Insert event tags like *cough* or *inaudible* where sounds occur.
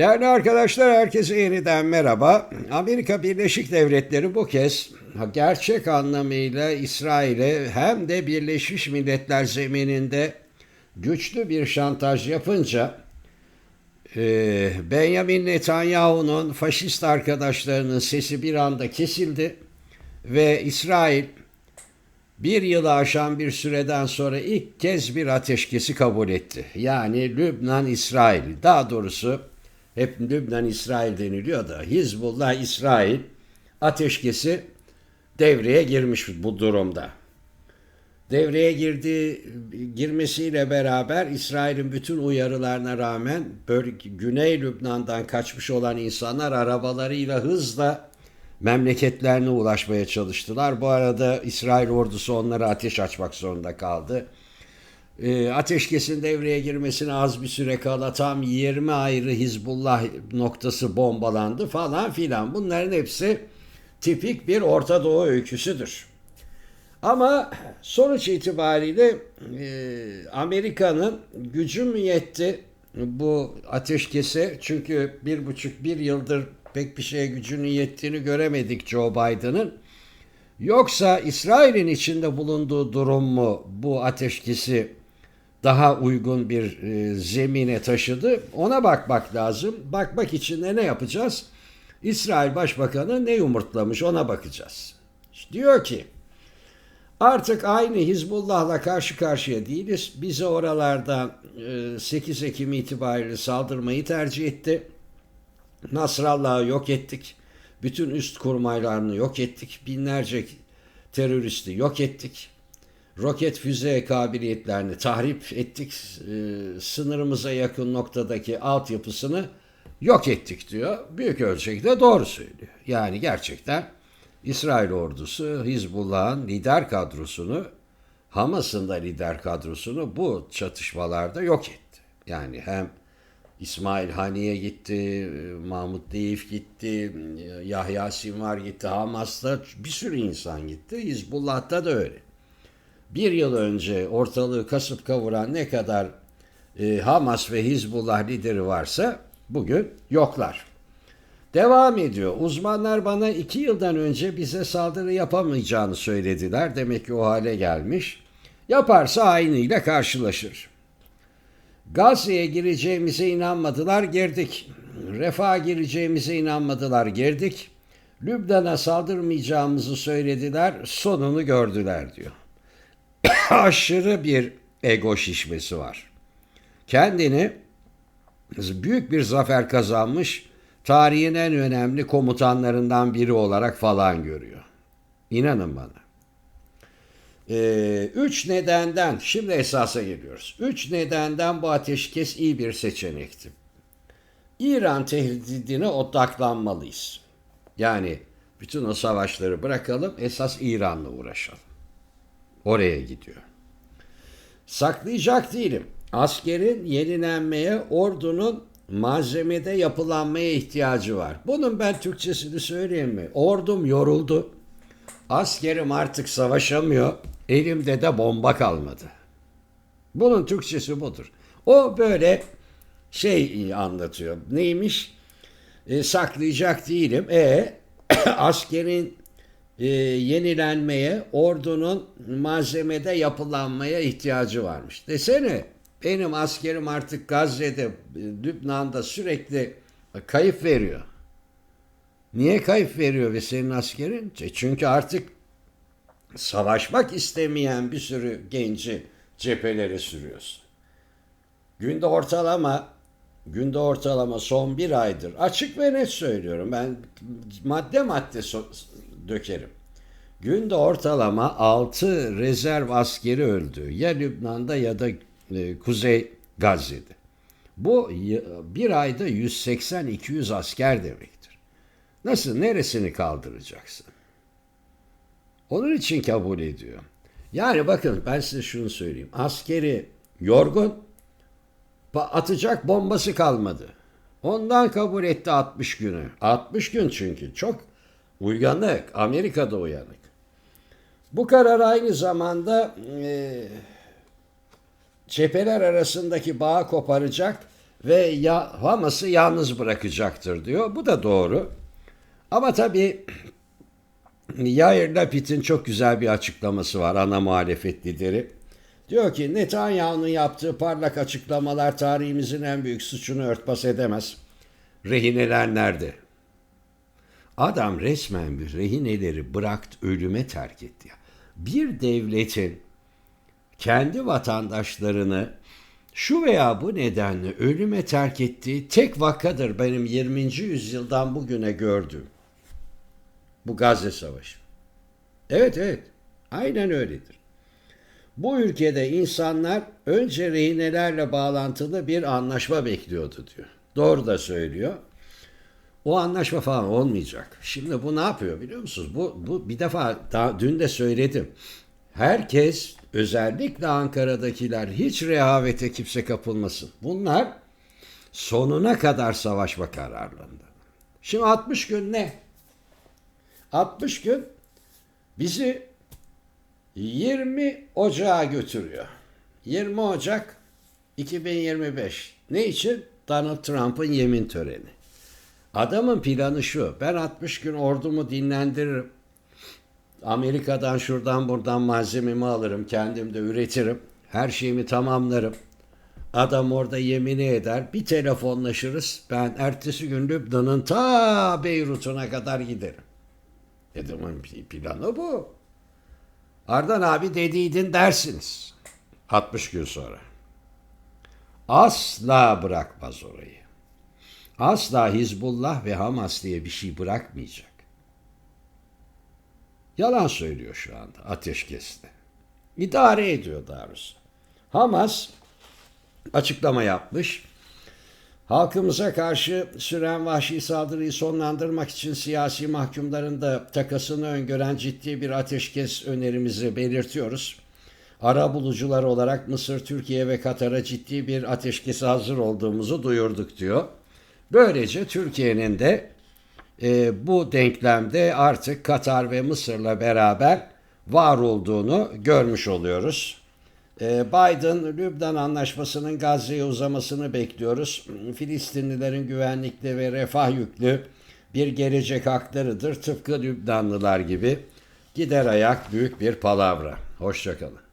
Değerli arkadaşlar herkese yeniden merhaba. Amerika Birleşik Devletleri bu kez gerçek anlamıyla İsrail'e hem de Birleşmiş Milletler zemininde güçlü bir şantaj yapınca e, Benjamin Netanyahu'nun faşist arkadaşlarının sesi bir anda kesildi ve İsrail bir yılı aşan bir süreden sonra ilk kez bir ateşkesi kabul etti. Yani Lübnan-İsrail, daha doğrusu hep Lübnan-İsrail deniliyor da Hizbullah-İsrail ateşkesi devreye girmiş bu durumda. Devreye girdiği girmesiyle beraber İsrail'in bütün uyarılarına rağmen böyle Güney Lübnan'dan kaçmış olan insanlar arabalarıyla hızla memleketlerine ulaşmaya çalıştılar. Bu arada İsrail ordusu onlara ateş açmak zorunda kaldı. E, ateşkesin devreye girmesine az bir süre kala tam 20 ayrı Hizbullah noktası bombalandı falan filan. Bunların hepsi tipik bir Orta Doğu öyküsüdür. Ama sonuç itibariyle e, Amerika'nın gücü mü yetti bu ateşkese? Çünkü bir buçuk bir yıldır pek bir şeye gücünün yettiğini göremedik Joe Biden'ın. Yoksa İsrail'in içinde bulunduğu durum mu bu ateşkesi daha uygun bir e, zemine taşıdı? Ona bakmak lazım. Bakmak için de ne yapacağız? İsrail Başbakanı ne yumurtlamış ona bakacağız. Diyor ki artık aynı Hizbullah'la karşı karşıya değiliz. Bize oralarda e, 8 Ekim itibariyle saldırmayı tercih etti. Nasrallah'ı yok ettik. Bütün üst kurmaylarını yok ettik. Binlerce teröristi yok ettik. Roket füze kabiliyetlerini tahrip ettik. Ee, sınırımıza yakın noktadaki altyapısını yok ettik diyor. Büyük ölçekte doğru söylüyor. Yani gerçekten İsrail ordusu Hizbullah'ın lider kadrosunu Hamas'ın da lider kadrosunu bu çatışmalarda yok etti. Yani hem İsmail Haniye gitti, Mahmut Deyif gitti, Yahya Sinvar gitti, Hamas'ta bir sürü insan gitti. Hizbullah'ta da öyle. Bir yıl önce ortalığı kasıp kavuran ne kadar e, Hamas ve Hizbullah lideri varsa bugün yoklar. Devam ediyor. Uzmanlar bana iki yıldan önce bize saldırı yapamayacağını söylediler. Demek ki o hale gelmiş. Yaparsa aynıyla karşılaşır. Gazze'ye gireceğimize inanmadılar, girdik. Refah'a gireceğimize inanmadılar, girdik. Lübnan'a saldırmayacağımızı söylediler, sonunu gördüler diyor. Aşırı bir ego şişmesi var. Kendini büyük bir zafer kazanmış, tarihin en önemli komutanlarından biri olarak falan görüyor. İnanın bana. Ee, üç nedenden, şimdi esasa geliyoruz. Üç nedenden bu ateşkes iyi bir seçenekti. İran tehdidine odaklanmalıyız. Yani bütün o savaşları bırakalım, esas İran'la uğraşalım. Oraya gidiyor. Saklayacak değilim. Askerin yenilenmeye, ordunun malzemede yapılanmaya ihtiyacı var. Bunun ben Türkçesini söyleyeyim mi? Ordum yoruldu. Askerim artık savaşamıyor. Elimde de bomba kalmadı. Bunun Türkçesi budur. O böyle şey anlatıyor. Neymiş? E, saklayacak değilim. E *clears throat* askerin e, yenilenmeye, ordunun malzemede yapılanmaya ihtiyacı varmış. Desene benim askerim artık Gazze'de, Lübnan'da sürekli kayıp veriyor. Niye kayıp veriyor ve senin askerin? Çünkü artık savaşmak istemeyen bir sürü genci cephelere sürüyorsun. Günde ortalama günde ortalama son bir aydır açık ve net söylüyorum ben madde madde dökerim. Günde ortalama 6 rezerv askeri öldü. Ya Lübnan'da ya da e, Kuzey Gazze'de. Bu bir ayda 180-200 asker demektir. Nasıl, neresini kaldıracaksın? Onun için kabul ediyor. Yani bakın ben size şunu söyleyeyim. Askeri yorgun, atacak bombası kalmadı. Ondan kabul etti 60 günü. 60 gün çünkü çok uyanık. Amerika'da uyanık. Bu karar aynı zamanda e, cepheler arasındaki bağı koparacak ve ya, Hamas'ı yalnız bırakacaktır diyor. Bu da doğru. Ama tabii Yair Lapid'in çok güzel bir açıklaması var ana muhalefet lideri. Diyor ki Netanyahu'nun yaptığı parlak açıklamalar tarihimizin en büyük suçunu örtbas edemez. Rehineler nerede? Adam resmen bir rehineleri bıraktı, ölüme terk etti. Bir devletin kendi vatandaşlarını şu veya bu nedenle ölüme terk ettiği tek vakadır benim 20. yüzyıldan bugüne gördüğüm. Bu Gazze Savaşı. Evet evet. Aynen öyledir. Bu ülkede insanlar önce rehinelerle bağlantılı bir anlaşma bekliyordu diyor. Doğru da söylüyor. O anlaşma falan olmayacak. Şimdi bu ne yapıyor biliyor musunuz? Bu, bu bir defa daha dün de söyledim. Herkes özellikle Ankara'dakiler hiç rehavete kimse kapılmasın. Bunlar sonuna kadar savaşma kararlarında. Şimdi 60 gün ne? 60 gün bizi 20 Ocağa götürüyor. 20 Ocak 2025. Ne için? Donald Trump'ın yemin töreni. Adamın planı şu. Ben 60 gün ordumu dinlendiririm. Amerika'dan şuradan buradan malzememi alırım. Kendim de üretirim. Her şeyimi tamamlarım. Adam orada yemini eder. Bir telefonlaşırız. Ben ertesi gün Lübnan'ın ta Beyrut'una kadar giderim. Dedim planı bu. Ardan abi dediydin dersiniz. 60 gün sonra. Asla bırakmaz orayı. Asla Hizbullah ve Hamas diye bir şey bırakmayacak. Yalan söylüyor şu anda ateşkeste. İdare ediyor doğrusu. Hamas açıklama yapmış. Halkımıza karşı süren vahşi saldırıyı sonlandırmak için siyasi mahkumların da takasını öngören ciddi bir ateşkes önerimizi belirtiyoruz. Ara bulucular olarak Mısır, Türkiye ve Katar'a ciddi bir ateşkese hazır olduğumuzu duyurduk diyor. Böylece Türkiye'nin de e, bu denklemde artık Katar ve Mısır'la beraber var olduğunu görmüş oluyoruz. E, Biden, Lübnan Anlaşması'nın Gazze'ye uzamasını bekliyoruz. Filistinlilerin güvenlikli ve refah yüklü bir gelecek haklarıdır. Tıpkı Lübnanlılar gibi gider ayak büyük bir palavra. Hoşçakalın.